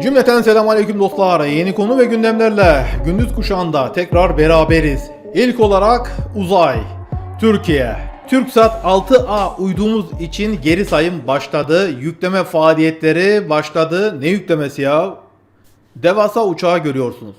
Cümleten selam aleyküm dostlar. Yeni konu ve gündemlerle gündüz kuşağında tekrar beraberiz. İlk olarak uzay. Türkiye. TürkSat 6A uyduğumuz için geri sayım başladı. Yükleme faaliyetleri başladı. Ne yüklemesi ya? Devasa uçağı görüyorsunuz.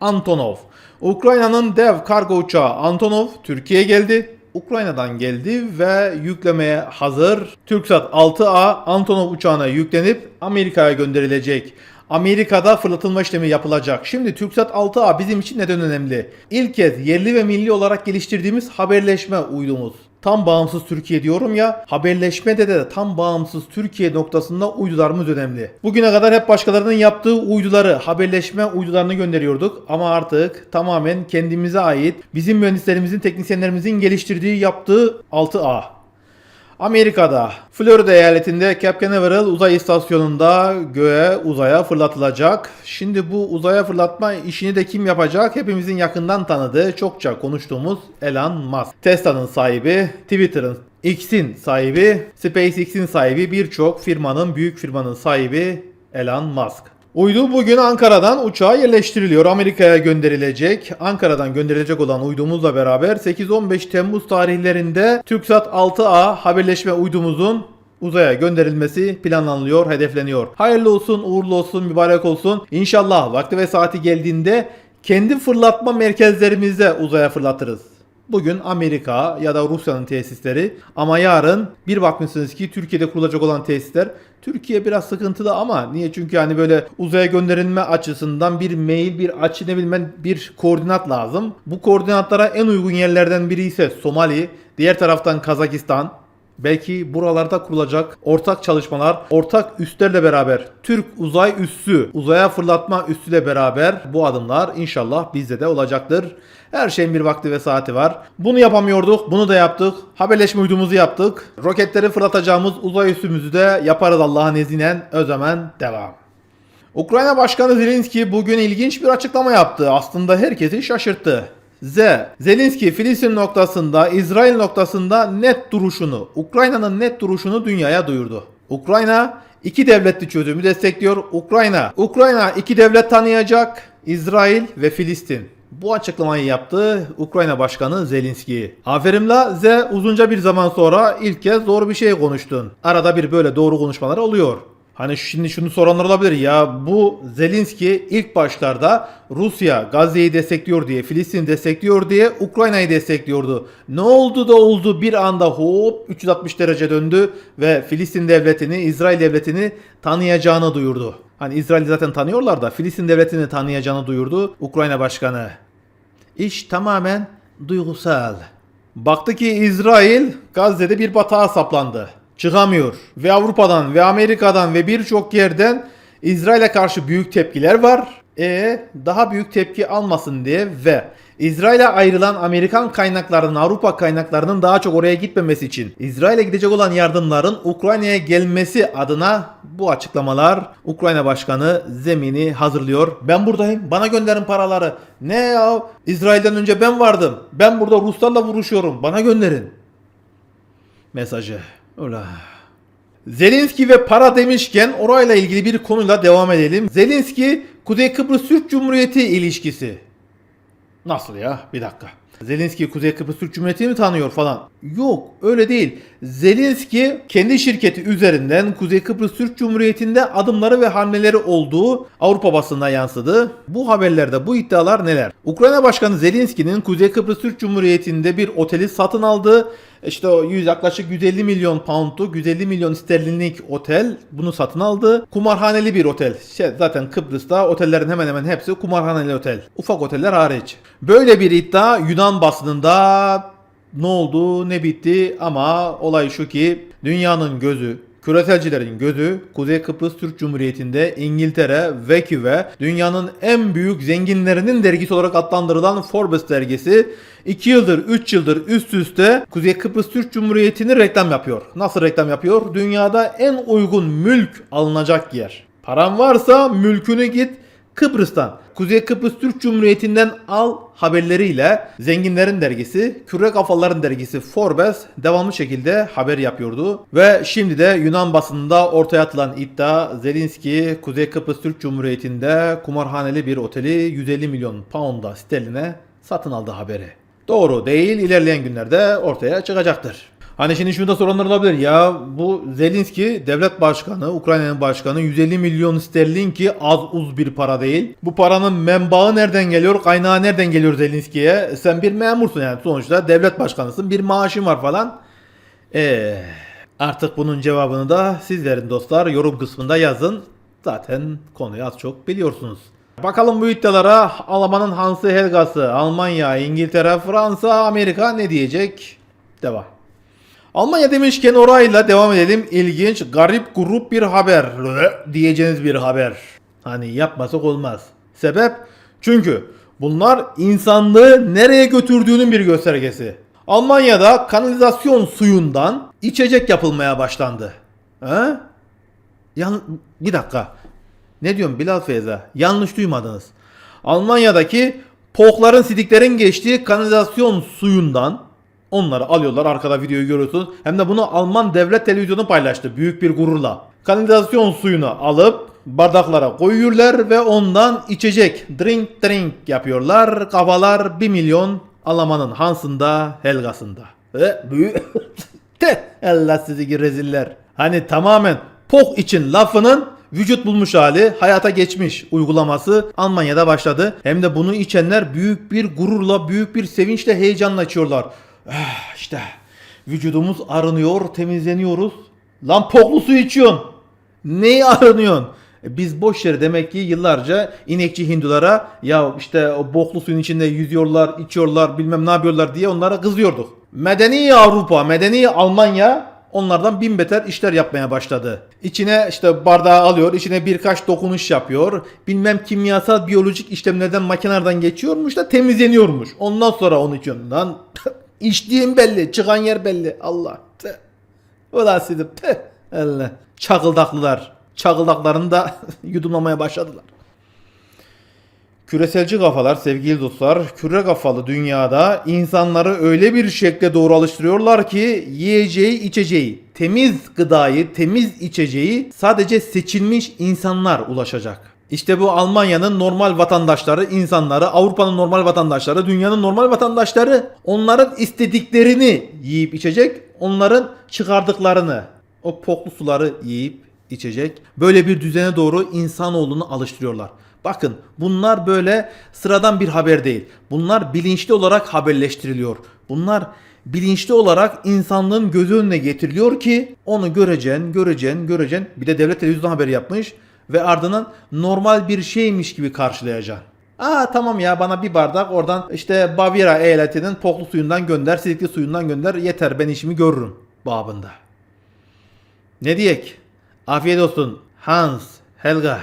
Antonov. Ukrayna'nın dev kargo uçağı Antonov Türkiye'ye geldi. Ukrayna'dan geldi ve yüklemeye hazır. TürkSat 6A Antonov uçağına yüklenip Amerika'ya gönderilecek. Amerika'da fırlatılma işlemi yapılacak. Şimdi TürkSat 6A bizim için neden önemli? İlk kez yerli ve milli olarak geliştirdiğimiz haberleşme uydumuz. Tam bağımsız Türkiye diyorum ya, haberleşmede de tam bağımsız Türkiye noktasında uydularımız önemli. Bugüne kadar hep başkalarının yaptığı uyduları, haberleşme uydularını gönderiyorduk ama artık tamamen kendimize ait, bizim mühendislerimizin, teknisyenlerimizin geliştirdiği, yaptığı 6A. Amerika'da Florida eyaletinde Cape Canaveral uzay istasyonunda göğe uzaya fırlatılacak. Şimdi bu uzaya fırlatma işini de kim yapacak? Hepimizin yakından tanıdığı, çokça konuştuğumuz Elon Musk. Tesla'nın sahibi, Twitter'ın X'in sahibi, SpaceX'in sahibi, birçok firmanın, büyük firmanın sahibi Elon Musk. Uydu bugün Ankara'dan uçağa yerleştiriliyor. Amerika'ya gönderilecek. Ankara'dan gönderilecek olan uydumuzla beraber 8-15 Temmuz tarihlerinde TürkSat 6A haberleşme uydumuzun uzaya gönderilmesi planlanıyor, hedefleniyor. Hayırlı olsun, uğurlu olsun, mübarek olsun. İnşallah vakti ve saati geldiğinde kendi fırlatma merkezlerimizde uzaya fırlatırız. Bugün Amerika ya da Rusya'nın tesisleri ama yarın bir bakmışsınız ki Türkiye'de kurulacak olan tesisler Türkiye biraz sıkıntılı ama niye? Çünkü hani böyle uzaya gönderilme açısından bir mail, bir açı ne bilmem bir koordinat lazım. Bu koordinatlara en uygun yerlerden biri ise Somali, diğer taraftan Kazakistan, Belki buralarda kurulacak ortak çalışmalar, ortak üslerle beraber Türk uzay üssü, uzaya fırlatma üssüyle beraber bu adımlar inşallah bizde de olacaktır. Her şeyin bir vakti ve saati var. Bunu yapamıyorduk, bunu da yaptık. Haberleşme uydumuzu yaptık. Roketleri fırlatacağımız uzay üssümüzü de yaparız Allah'ın izniyle. Özemen devam. Ukrayna Başkanı Zelenski bugün ilginç bir açıklama yaptı. Aslında herkesi şaşırttı. Z. Zelenski Filistin noktasında, İsrail noktasında net duruşunu, Ukrayna'nın net duruşunu dünyaya duyurdu. Ukrayna iki devletli çözümü destekliyor. Ukrayna, Ukrayna iki devlet tanıyacak. İsrail ve Filistin. Bu açıklamayı yaptı Ukrayna Başkanı Zelenski. Aferin la Z uzunca bir zaman sonra ilk kez doğru bir şey konuştun. Arada bir böyle doğru konuşmalar oluyor. Hani şimdi şunu soranlar olabilir ya bu Zelenski ilk başlarda Rusya Gazze'yi destekliyor diye, Filistin'i destekliyor diye Ukrayna'yı destekliyordu. Ne oldu da oldu bir anda hop 360 derece döndü ve Filistin devletini, İsrail devletini tanıyacağını duyurdu. Hani İsrail'i zaten tanıyorlar da Filistin devletini tanıyacağını duyurdu Ukrayna Başkanı. İş tamamen duygusal. Baktı ki İsrail Gazze'de bir batağa saplandı. Çıkamıyor. Ve Avrupa'dan ve Amerika'dan ve birçok yerden İsrail'e karşı büyük tepkiler var. E daha büyük tepki almasın diye ve İsrail'e ayrılan Amerikan kaynaklarının, Avrupa kaynaklarının daha çok oraya gitmemesi için İsrail'e gidecek olan yardımların Ukrayna'ya gelmesi adına bu açıklamalar Ukrayna Başkanı zemini hazırlıyor. Ben buradayım. Bana gönderin paraları. Ne ya? İsrail'den önce ben vardım. Ben burada Ruslarla vuruşuyorum. Bana gönderin. Mesajı. Ola. Zelenski ve para demişken orayla ilgili bir konuyla devam edelim. Zelenski Kuzey Kıbrıs Türk Cumhuriyeti ilişkisi. Nasıl ya? Bir dakika. Zelenski Kuzey Kıbrıs Türk Cumhuriyeti'ni mi tanıyor falan? Yok öyle değil. Zelenski kendi şirketi üzerinden Kuzey Kıbrıs Türk Cumhuriyeti'nde adımları ve hamleleri olduğu Avrupa basınına yansıdı. Bu haberlerde bu iddialar neler? Ukrayna Başkanı Zelenski'nin Kuzey Kıbrıs Türk Cumhuriyeti'nde bir oteli satın aldığı işte o 100 yaklaşık 150 milyon pound'u 150 milyon sterlinlik otel bunu satın aldı. Kumarhaneli bir otel. Şey, zaten Kıbrıs'ta otellerin hemen hemen hepsi kumarhaneli otel. Ufak oteller hariç. Böyle bir iddia Yunan basınında ne oldu ne bitti ama olay şu ki dünyanın gözü Küreselcilerin gözü Kuzey Kıbrıs Türk Cumhuriyeti'nde İngiltere, VECI ve dünyanın en büyük zenginlerinin dergisi olarak adlandırılan Forbes dergisi 2 yıldır 3 yıldır üst üste Kuzey Kıbrıs Türk Cumhuriyeti'ni reklam yapıyor. Nasıl reklam yapıyor? Dünyada en uygun mülk alınacak yer. Paran varsa mülkünü git Kıbrıs'tan, Kuzey Kıbrıs Türk Cumhuriyeti'nden al haberleriyle zenginlerin dergisi, küre kafaların dergisi Forbes devamlı şekilde haber yapıyordu. Ve şimdi de Yunan basınında ortaya atılan iddia Zelenski Kuzey Kıbrıs Türk Cumhuriyeti'nde kumarhaneli bir oteli 150 milyon pound'a sterline satın aldı haberi. Doğru değil ilerleyen günlerde ortaya çıkacaktır. Hani şimdi şunu da soranlar olabilir. Ya bu Zelenski devlet başkanı, Ukrayna'nın başkanı 150 milyon sterlin ki az uz bir para değil. Bu paranın menbaı nereden geliyor, kaynağı nereden geliyor Zelenski'ye? Sen bir memursun yani sonuçta devlet başkanısın, bir maaşın var falan. Eee artık bunun cevabını da sizlerin dostlar yorum kısmında yazın. Zaten konuyu az çok biliyorsunuz. Bakalım bu iddialara Alman'ın Hansı Helgası, Almanya, İngiltere, Fransa, Amerika ne diyecek? Devam. Almanya demişken orayla devam edelim. İlginç, garip, grup bir haber diyeceğiniz bir haber. Hani yapmasak olmaz. Sebep? Çünkü bunlar insanlığı nereye götürdüğünün bir göstergesi. Almanya'da kanalizasyon suyundan içecek yapılmaya başlandı. He? Yan bir dakika. Ne diyorum Bilal Feyza? Yanlış duymadınız. Almanya'daki pokların sidiklerin geçtiği kanalizasyon suyundan onları alıyorlar. Arkada videoyu görüyorsunuz. Hem de bunu Alman devlet televizyonu paylaştı büyük bir gururla. Kanalizasyon suyunu alıp bardaklara koyuyorlar ve ondan içecek drink drink yapıyorlar. Kafalar 1 milyon Alman'ın Hans'ında Helgas'ında. Ve büyük Allah sizi reziller. Hani tamamen pok için lafının vücut bulmuş hali hayata geçmiş uygulaması Almanya'da başladı. Hem de bunu içenler büyük bir gururla, büyük bir sevinçle, heyecanla içiyorlar. Ah, işte vücudumuz arınıyor, temizleniyoruz. Lan poklu su içiyorsun. Neyi arınıyorsun? E Biz boş yere demek ki yıllarca inekçi Hindulara ya işte o boklu suyun içinde yüzüyorlar, içiyorlar, bilmem ne yapıyorlar diye onlara kızıyorduk. Medeni Avrupa, medeni Almanya onlardan bin beter işler yapmaya başladı. İçine işte bardağı alıyor, içine birkaç dokunuş yapıyor. Bilmem kimyasal, biyolojik işlemlerden makinelerden geçiyormuş da temizleniyormuş. Ondan sonra onu içiyorsun. Lan içtiğin belli, çıkan yer belli. Allah. Tüh. Ulan sizin tüh. Allah. Çakıldaklılar. Çakıldaklarını da yudumlamaya başladılar. Küreselci kafalar sevgili dostlar, küre kafalı dünyada insanları öyle bir şekle doğru alıştırıyorlar ki yiyeceği, içeceği, temiz gıdayı, temiz içeceği sadece seçilmiş insanlar ulaşacak. İşte bu Almanya'nın normal vatandaşları, insanları, Avrupa'nın normal vatandaşları, dünyanın normal vatandaşları onların istediklerini yiyip içecek, onların çıkardıklarını, o poklu suları yiyip içecek. Böyle bir düzene doğru insanoğlunu alıştırıyorlar. Bakın bunlar böyle sıradan bir haber değil. Bunlar bilinçli olarak haberleştiriliyor. Bunlar bilinçli olarak insanlığın gözü önüne getiriliyor ki onu göreceksin, göreceksin, göreceksin. Bir de devlet televizyonu haberi yapmış ve ardından normal bir şeymiş gibi karşılayacaksın. Aa tamam ya bana bir bardak oradan işte Baviera eyaletinin poklu suyundan gönder, silikli suyundan gönder yeter ben işimi görürüm babında. Ne diyek? Afiyet olsun Hans, Helga.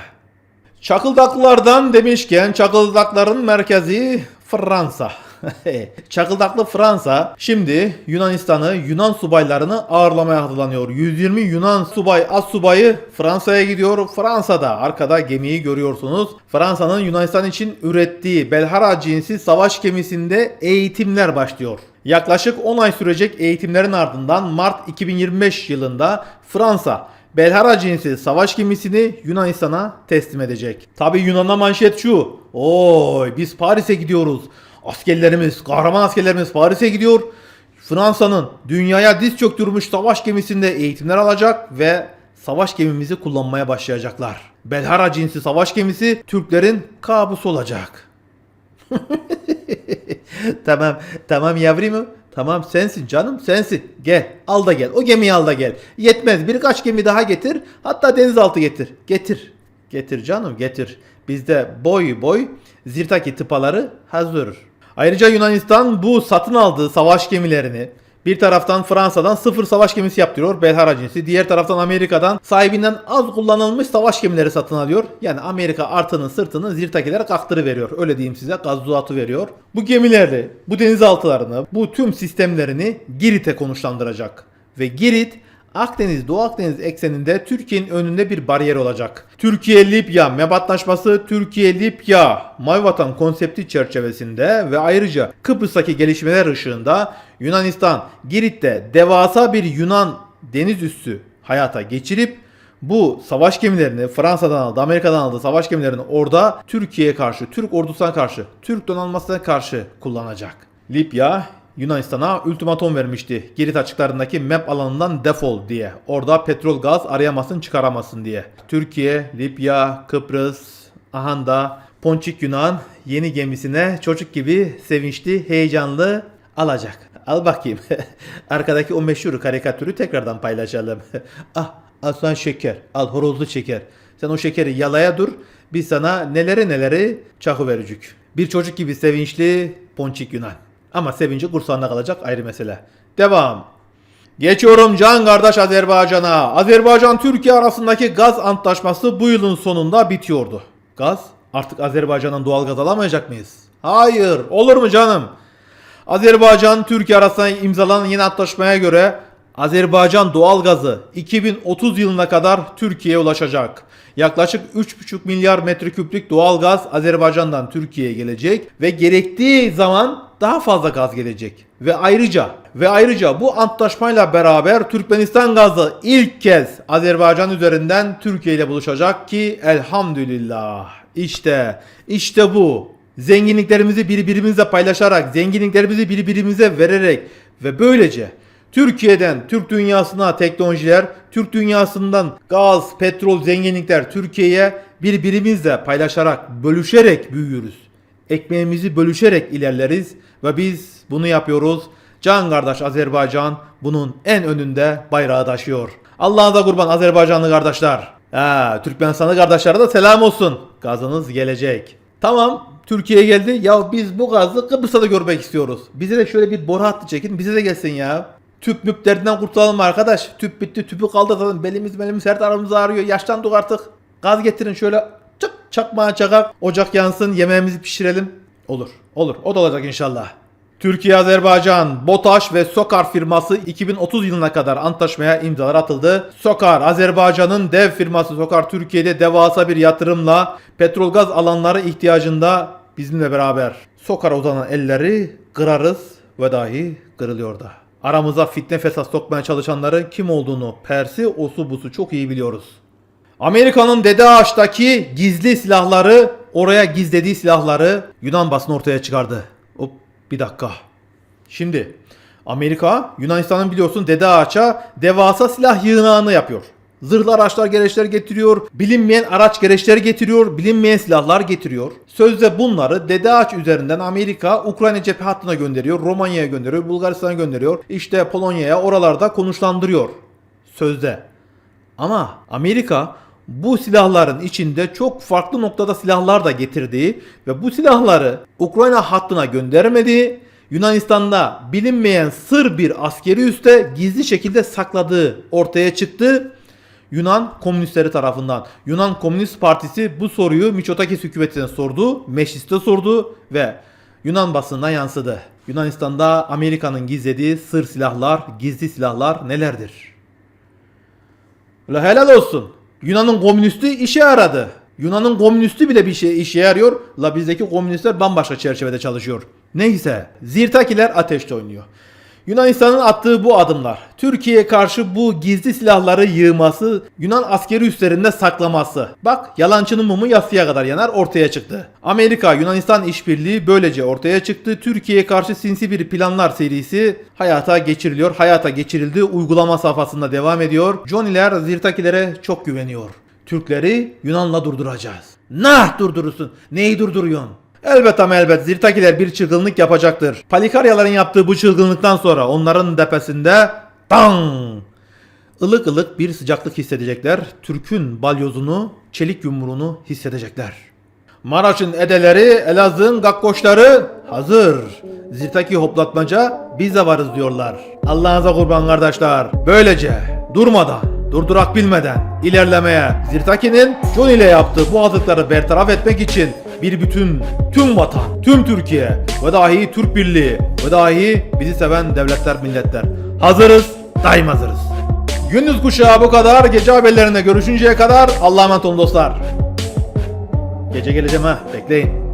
Çakıldaklardan demişken çakıldakların merkezi Fransa. Çakıldaklı Fransa şimdi Yunanistan'ı Yunan subaylarını ağırlamaya hazırlanıyor. 120 Yunan subay az subayı Fransa'ya gidiyor. Fransa'da arkada gemiyi görüyorsunuz. Fransa'nın Yunanistan için ürettiği Belhara cinsi savaş gemisinde eğitimler başlıyor. Yaklaşık 10 ay sürecek eğitimlerin ardından Mart 2025 yılında Fransa Belhara cinsi savaş gemisini Yunanistan'a teslim edecek. Tabi Yunan'a manşet şu. Oy biz Paris'e gidiyoruz. Askerlerimiz, kahraman askerlerimiz Paris'e gidiyor. Fransa'nın dünyaya diz çöktürmüş savaş gemisinde eğitimler alacak ve savaş gemimizi kullanmaya başlayacaklar. Belhara cinsi savaş gemisi Türklerin kabusu olacak. tamam, tamam yavrum. Tamam sensin canım sensin. Gel al da gel. O gemiyi al da gel. Yetmez birkaç gemi daha getir. Hatta denizaltı getir. Getir. Getir canım getir. Bizde boy boy Zirtaki tıpaları hazır. Ayrıca Yunanistan bu satın aldığı savaş gemilerini bir taraftan Fransa'dan sıfır savaş gemisi yaptırıyor Belhara cinsi. Diğer taraftan Amerika'dan sahibinden az kullanılmış savaş gemileri satın alıyor. Yani Amerika artının sırtını Zirtakilere kaktırı veriyor. Öyle diyeyim size gazzuatı veriyor. Bu gemileri, bu denizaltılarını, bu tüm sistemlerini Girit'e konuşlandıracak. Ve Girit Akdeniz, Doğu Akdeniz ekseninde Türkiye'nin önünde bir bariyer olacak. Türkiye-Libya mebatlaşması, Türkiye-Libya Mavi Vatan konsepti çerçevesinde ve ayrıca Kıbrıs'taki gelişmeler ışığında Yunanistan Girit'te devasa bir Yunan deniz üssü hayata geçirip bu savaş gemilerini Fransa'dan aldı, Amerika'dan aldı savaş gemilerini orada Türkiye'ye karşı, Türk ordusuna karşı, Türk donanmasına karşı kullanacak. Libya Yunanistan'a ultimatom vermişti. Girit açıklarındaki map alanından defol diye. Orada petrol gaz arayamasın çıkaramasın diye. Türkiye, Libya, Kıbrıs, Ahanda, Ponçik Yunan yeni gemisine çocuk gibi sevinçli, heyecanlı alacak. Al bakayım. Arkadaki o meşhur karikatürü tekrardan paylaşalım. ah aslan şeker. Al horozlu şeker. Sen o şekeri yalaya dur. Biz sana neleri neleri çakı vericük. Bir çocuk gibi sevinçli Ponçik Yunan. Ama sevinci kursağında kalacak ayrı mesele. Devam. Geçiyorum can kardeş Azerbaycan'a. Azerbaycan Türkiye arasındaki gaz antlaşması bu yılın sonunda bitiyordu. Gaz? Artık Azerbaycan'dan doğal gaz alamayacak mıyız? Hayır. Olur mu canım? Azerbaycan Türkiye arasında imzalanan yeni antlaşmaya göre Azerbaycan doğal gazı 2030 yılına kadar Türkiye'ye ulaşacak. Yaklaşık 3,5 milyar metreküplük doğal gaz Azerbaycan'dan Türkiye'ye gelecek ve gerektiği zaman daha fazla gaz gelecek. Ve ayrıca ve ayrıca bu antlaşmayla beraber Türkmenistan gazı ilk kez Azerbaycan üzerinden Türkiye ile buluşacak ki elhamdülillah. İşte işte bu. Zenginliklerimizi birbirimizle paylaşarak, zenginliklerimizi birbirimize vererek ve böylece Türkiye'den Türk dünyasına teknolojiler, Türk dünyasından gaz, petrol, zenginlikler Türkiye'ye birbirimizle paylaşarak, bölüşerek büyüyoruz. Ekmeğimizi bölüşerek ilerleriz ve biz bunu yapıyoruz. Can kardeş Azerbaycan bunun en önünde bayrağı taşıyor. Allah'ınıza kurban Azerbaycanlı kardeşler. Ha, Türkmenistanlı kardeşlere de selam olsun. Gazınız gelecek. Tamam Türkiye'ye geldi. Ya biz bu gazı Kıbrıs'ta da görmek istiyoruz. Bize de şöyle bir boru hattı çekin. Bize de gelsin ya. Tüp müp derdinden kurtulalım arkadaş. Tüp bitti tüpü kaldı zaten. Belimiz belimiz her tarafımız ağrıyor. Yaşlandık artık. Gaz getirin şöyle çakmağa çakak. Ocak yansın yemeğimizi pişirelim. Olur olur o da olacak inşallah. Türkiye, Azerbaycan, BOTAŞ ve SOKAR firması 2030 yılına kadar antlaşmaya imzalar atıldı. SOKAR, Azerbaycan'ın dev firması SOKAR Türkiye'de devasa bir yatırımla petrol gaz alanları ihtiyacında bizimle beraber. SOKAR'a uzanan elleri kırarız ve dahi kırılıyor da. Aramıza fitne fesat sokmaya çalışanların kim olduğunu persi osu busu çok iyi biliyoruz. Amerika'nın Dede Ağaç'taki gizli silahları, oraya gizlediği silahları Yunan basını ortaya çıkardı. Hop bir dakika. Şimdi Amerika Yunanistan'ın biliyorsun Dede Ağaç'a devasa silah yığınağını yapıyor. Zırhlı araçlar gereçler getiriyor, bilinmeyen araç gereçleri getiriyor, bilinmeyen silahlar getiriyor. Sözde bunları Dede Ağaç üzerinden Amerika Ukrayna cephe hattına gönderiyor, Romanya'ya gönderiyor, Bulgaristan'a gönderiyor, işte Polonya'ya oralarda konuşlandırıyor. Sözde. Ama Amerika bu silahların içinde çok farklı noktada silahlar da getirdiği ve bu silahları Ukrayna hattına göndermediği, Yunanistan'da bilinmeyen sır bir askeri üste gizli şekilde sakladığı ortaya çıktı. Yunan komünistleri tarafından. Yunan Komünist Partisi bu soruyu Miçotakis hükümetine sordu, mecliste sordu ve Yunan basınına yansıdı. Yunanistan'da Amerika'nın gizlediği sır silahlar, gizli silahlar nelerdir? La helal olsun. Yunan'ın komünisti işe yaradı. Yunan'ın komünisti bile bir şey işe yarıyor. La bizdeki komünistler bambaşka çerçevede çalışıyor. Neyse, Zirtakiler ateşte oynuyor. Yunanistan'ın attığı bu adımlar, Türkiye'ye karşı bu gizli silahları yığması, Yunan askeri üslerinde saklaması. Bak yalancının mumu yatsıya kadar yanar ortaya çıktı. Amerika Yunanistan işbirliği böylece ortaya çıktı. Türkiye'ye karşı sinsi bir planlar serisi hayata geçiriliyor. Hayata geçirildi. Uygulama safhasında devam ediyor. Johnny'ler Zirtakilere çok güveniyor. Türkleri Yunan'la durduracağız. Nah durdurursun. Neyi durduruyorsun? Elbet ama elbet Zirtakiler bir çılgınlık yapacaktır. Palikaryaların yaptığı bu çılgınlıktan sonra onların tepesinde bang! ılık ılık bir sıcaklık hissedecekler. Türk'ün balyozunu, çelik yumruğunu hissedecekler. Maraş'ın edeleri, Elazığ'ın gakkoşları hazır. Zirtaki hoplatmaca biz de varız diyorlar. Allah'ınıza kurban kardeşler. Böylece durmadan, durdurak bilmeden ilerlemeye Zirtaki'nin John ile yaptığı bu hazırlıkları bertaraf etmek için bir bütün tüm vatan, tüm Türkiye ve dahi Türk Birliği ve dahi bizi seven devletler milletler hazırız, daim hazırız. Gündüz kuşağı bu kadar. Gece haberlerinde görüşünceye kadar Allah'a emanet olun dostlar. Gece geleceğim ha. Bekleyin.